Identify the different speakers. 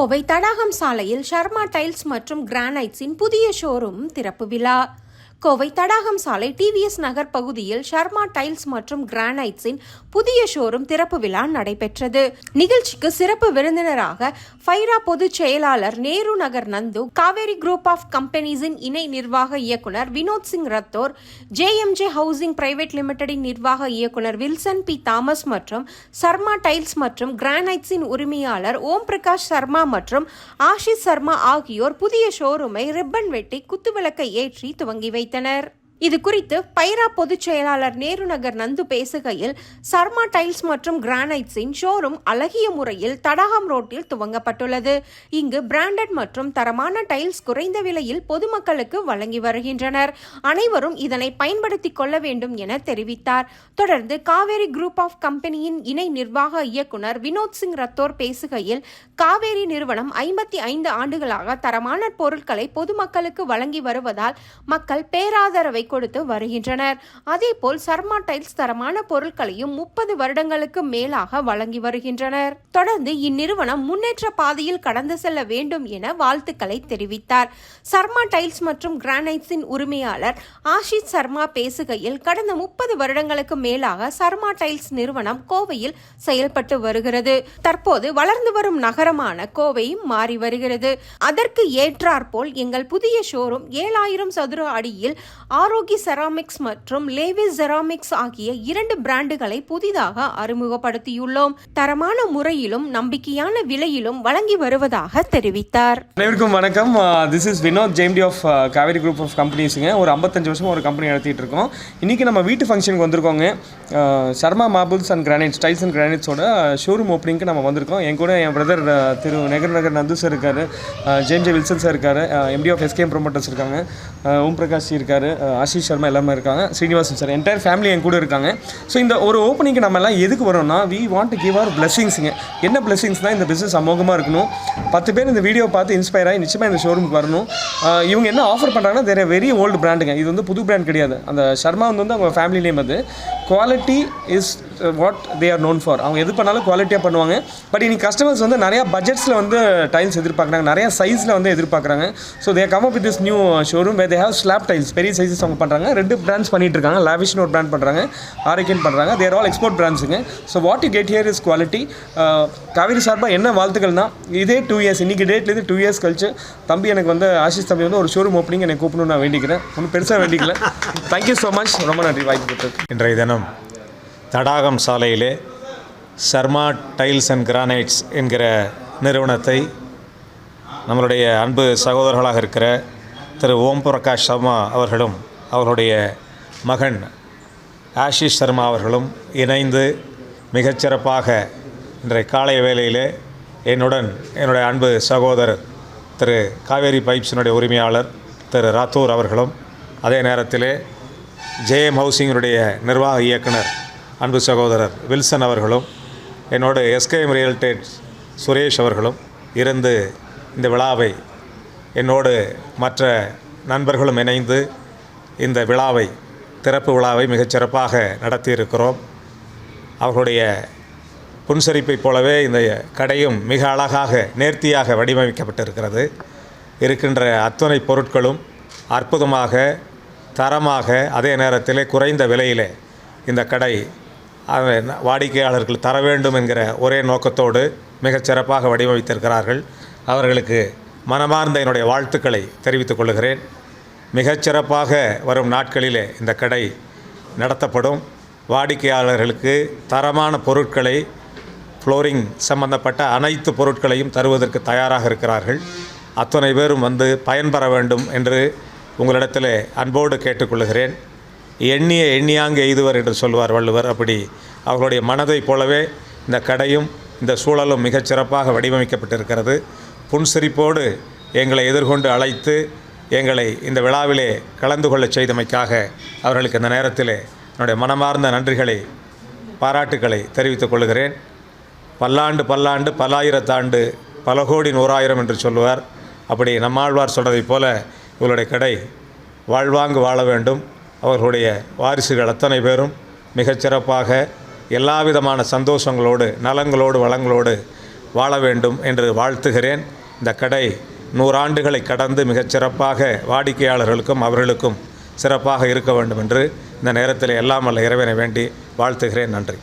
Speaker 1: கோவை தடாகம் சாலையில் ஷர்மா டைல்ஸ் மற்றும் கிரானைட்ஸின் புதிய ஷோரூம் திறப்பு விழா. கோவை தடாகம் சாலை டிவிஎஸ் நகர் பகுதியில் ஷர்மா டைல்ஸ் மற்றும் கிரானைட்ஸின் புதிய ஷோரூம் திறப்பு விழா நடைபெற்றது. நிகழ்ச்சிக்கு சிறப்பு விருந்தினராக ஃபைரா பொதுச் செயலாளர் நேரு நகர் நந்து காவேரி குரூப் ஆஃப் கம்பெனிஸின் இணை நிர்வாக இயக்குனர் Vinod Singh Rathore JMJ housing private லிமிடெடின் நிர்வாக இயக்குனர் வில்சன் பி. தாமஸ் மற்றும் சர்மா டைல்ஸ் மற்றும் கிரானைட்ஸின் உரிமையாளர் ஓம் பிரகாஷ் சர்மா மற்றும் ஆஷிஷ் சர்மா ஆகியோர் புதிய ஷோரூமை ரிப்பன் வெட்டி குத்துவிளக்கை ஏற்றி துவங்கி வைத்தனர். tener இது குறித்து பைரா பொதுச் செயலாளர் நேரு நகர் நந்து பேசுகையில் சர்மா டைல்ஸ் மற்றும் கிரானைட்ஸின் ஷோரூம் அழகிய முறையில் தடாகம் ரோட்டில் துவங்கப்பட்டுள்ளது. இங்கு பிராண்டட் மற்றும் தரமான டைல்ஸ் குறைந்த விலையில் பொதுமக்களுக்கு வழங்கி வருகின்றனர். அனைவரும் இதனை பயன்படுத்திக் கொள்ள வேண்டும் என தெரிவித்தார். தொடர்ந்து காவேரி குரூப் ஆஃப் கம்பெனியின் இணை நிர்வாக இயக்குனர் வினோத் சிங் ரத்தோர் பேசுகையில் காவேரி நிறுவனம் ஐம்பத்தி ஐந்து ஆண்டுகளாக தரமான பொருட்களை பொதுமக்களுக்கு வழங்கி வருவதால் மக்கள் பேராதரவை கொடுத்து வருகின்றனர். அதேபோல் சர்மா டைல்ஸ் தரமான பொருட்களையும் முப்பது வருடங்களுக்கு மேலாக வழங்கி வருகின்றனர். தொடர்ந்து இந்நிறுவனம் முன்னேற்ற பாதையில் கடந்து செல்ல வேண்டும் என வாழ்த்துக்களை தெரிவித்தார். சர்மா டைல்ஸ் மற்றும் கிரானைட்ஸின் உரிமையாளர் ஆஷித் சர்மா பேசுகையில் கடந்த முப்பது வருடங்களுக்கு மேலாக சர்மா டைல்ஸ் நிறுவனம் கோவையில் செயல்பட்டு வருகிறது. தற்போது வளர்ந்து வரும் நகரமான கோவையும் மாறி வருகிறது. அதற்கு ஏற்றாற்போல் எங்கள் புதிய ஷோரூம் ஏழாயிரம் சதுர அடியில் ஆரோக்கிய செராமிக்ஸ் மற்றும் லேவிஸ் செராமிக்ஸ் ஆகிய இரண்டு பிராண்டுகளை புதிதாக அறிமுகப்படுத்தியுள்ளோம். தரமான முறையிலும் நம்பிக்கையான விலையிலும் வழங்கி வருவதாக தெரிவித்தார்.
Speaker 2: அனைவருக்கும் வணக்கம். திஸ் இஸ் வினோத் ஜெயம்டி ஆஃப் காவேரி குரூப் ஆஃப் கம்பெனிஸுங்க ஒரு ஐம்பத்தஞ்சு வருஷம் ஒரு கம்பெனி நடத்திட்டு இருக்கோம். இன்றைக்கி நம்ம வீட்டு ஃபங்க்ஷனுக்கு வந்திருக்கோங்க. Sharma marbles and granite tiles and கிரானைட்ஸோட showroom ஓப்பனிங்க்கு நம்ம வந்திருக்கோம். என் கூட என் பிரதர் திரு நகர் நகர் நந்து சார் இருக்கார். ஜேம் ஜே வில்சன் சார் இருக்கார். எம்டி ஆஃப் எஸ்கேஎம் ப்ரொமோட்டர்ஸ் இருக்காங்க. ஓம் பிரகாஷ் இருக்கார். ஆஷிஷ் சர்மா எல்லாமே இருக்காங்க ஸ்ரீனிவாசன் சார் என்டையர் ஃபேமிலி என் கூட இருக்காங்க. ஸோ இந்த ஒரு ஓப்பனிங்க்கு நம்ம எல்லாம் எதுக்கு வரோம்னா we want to give our பிளெஸிங்ஸுங்க என்ன பிளெஸிங்ஸ்னால் இந்த பிஸ்னஸ் அமோகமாக இருக்கணும். பத்து பேர் இந்த வீடியோ பார்த்து இன்ஸ்பயர் ஆகி நிச்சயமாக இந்த ஷோரூமுக்கு வரணும். இவங்க என்ன ஆஃபர் பண்ணுறாங்கன்னா தேர் வெரி ஓல்டு பிராண்டுங்க இது வந்து புது பிராண்ட் கிடையாது. அந்த ஷர்மா வந்து வந்து அவங்க ஃபேமிலி நேம் அது. Quality is what they are known for அவங்க எது பண்ணாலும் குவாலிட்டியாக பண்ணுவாங்க. பட் இன்னைக்கு கஸ்டமர்ஸ் வந்து நிறையா பட்ஜெட்ஸில் வந்து டைல்ஸ் எதிர்பார்க்குறாங்க. நிறையா சைஸில் வந்து எதிர்பார்க்குறாங்க. So they come up with this new showroom way they have slab tiles பெரிய சைஸஸ் அவங்க பண்ணுறாங்க ரெண்டு பிராண்ட்ஸ் பண்ணிட்டு இருக்காங்க. லாவிஷ்னு ஒரு பிராண்ட் பண்ணுறாங்க ஆரோக்கியன் பண்ணுறாங்க தேர் all export பிராண்ட்ஸுங்க so what you get here is quality Kaveri சார்பாக என்ன வாழ்த்துக்கள்னா இதே டூ இயர்ஸ் இன்றைக்கி டேட்லேருந்து டூ இயர்ஸ் கழிச்சு தம்பி எனக்கு வந்து ஆஷிஷ் தம்பி வந்து ஒரு ஷோரூம் ஓப்பனிங் எனக்கு கூப்பிடணும் நான் வேண்டிக்கிறேன். ஒன்றும் பெருசாக வேண்டிக்கல. தேங்க்யூ ஸோ மச் ரொம்ப நன்றி. வாய்ப்பு கொடுத்தது
Speaker 3: இன்றைய தினம் தடாகம் சாலையிலே சர்மா டைல்ஸ் அண்ட் கிரானைட்ஸ் என்கிற நிறுவனத்தை நம்மளுடைய அன்பு சகோதரர்களாக இருக்கிற திரு ஓம் பிரகாஷ் சர்மா அவர்களும் அவர்களுடைய மகன் ஆஷிஷ் சர்மா அவர்களும் இணைந்து மிகச்சிறப்பாக இன்றைய காலை வேளையிலே என்னுடன் என்னுடைய அன்பு சகோதரர் திரு காவேரி பைப்ஸினுடைய உரிமையாளர் திரு ராத்தூர் அவர்களும் அதே நேரத்திலே ஜேஎம் ஹவுசிங்கினுடைய நிர்வாக இயக்குனர் அன்பு சகோதரர் வில்சன் அவர்களும் என்னோடு எஸ்கேஎம் ரியல் எஸ்டேட் சுரேஷ் அவர்களும் இருந்து இந்த விழாவை என்னோடு மற்ற நண்பர்களும் இணைந்து இந்த விழாவை திறப்பு விழாவை மிகச்சிறப்பாக நடத்தியிருக்கிறோம். அவர்களுடைய புன்சரிப்பைப் போலவே இந்த கடையும் மிக அழகாக நேர்த்தியாக வடிவமைக்கப்பட்டிருக்கிறது. இருக்கின்ற அத்தனை பொருட்களும் அற்புதமாக தரமாக அதே நேரத்தில் குறைந்த விலையிலே இந்த கடை வாடிக்கையாளர்கள் தர வேண்டும் என்கிற ஒரே நோக்கத்தோடு மிகச் சிறப்பாக வடிவமைத்திருக்கிறார்கள். அவர்களுக்கு மனமார்ந்த என்னுடைய வாழ்த்துக்களை தெரிவித்துக் கொள்கிறேன். மிகச்சிறப்பாக வரும் நாட்களிலே இந்த கடை நடத்தப்படும். வாடிக்கையாளர்களுக்கு தரமான பொருட்களை ஃப்ளோரிங் சம்பந்தப்பட்ட அனைத்து பொருட்களையும் தருவதற்கு தயாராக இருக்கிறார்கள். அத்தனை பேரும் வந்து பயன்பெற வேண்டும் என்று உங்களிடத்தில் அன்போடு கேட்டுக்கொள்கிறேன். எண்ணிய எண்ணியாங்க எய்துவர் என்று சொல்வார் வள்ளுவர். அப்படி அவர்களுடைய மனதைப் போலவே இந்த கடையும் இந்த சூழலும் மிகச் சிறப்பாக வடிவமைக்கப்பட்டிருக்கிறது. புன்சிரிப்போடு எங்களை எதிர்கொண்டு அழைத்து எங்களை இந்த விழாவிலே கலந்து கொள்ளச் செய்தமைக்காக அவர்களுக்கு இந்த நேரத்தில் என்னுடைய மனமார்ந்த நன்றிகளை பாராட்டுக்களை தெரிவித்துக் கொள்கிறேன். பல்லாண்டு பல்லாண்டு பல்லாயிரத்தாண்டு பல கோடி நூறாயிரம் என்று சொல்லுவார். அப்படி நம்மாழ்வார் சொல்கிறதைப் போல இவளுடைய கடை வாழ்வாங்கு வாழ வேண்டும். அவர்களுடைய வாரிசுகள் அத்தனை பேரும் மிகச்சிறப்பாக எல்லா விதமான சந்தோஷங்களோடு நலங்களோடு வளங்களோடு வாழ வேண்டும் என்று வாழ்த்துகிறேன். இந்த கடை நூறாண்டுகளை கடந்து மிகச்சிறப்பாக வாடிக்கையாளர்களுக்கும் அவர்களுக்கும் சிறப்பாக இருக்க வேண்டும் என்று இந்த நேரத்தில் எல்லாம் வல்ல இறைவனை வேண்டி வாழ்த்துகிறேன். நன்றி.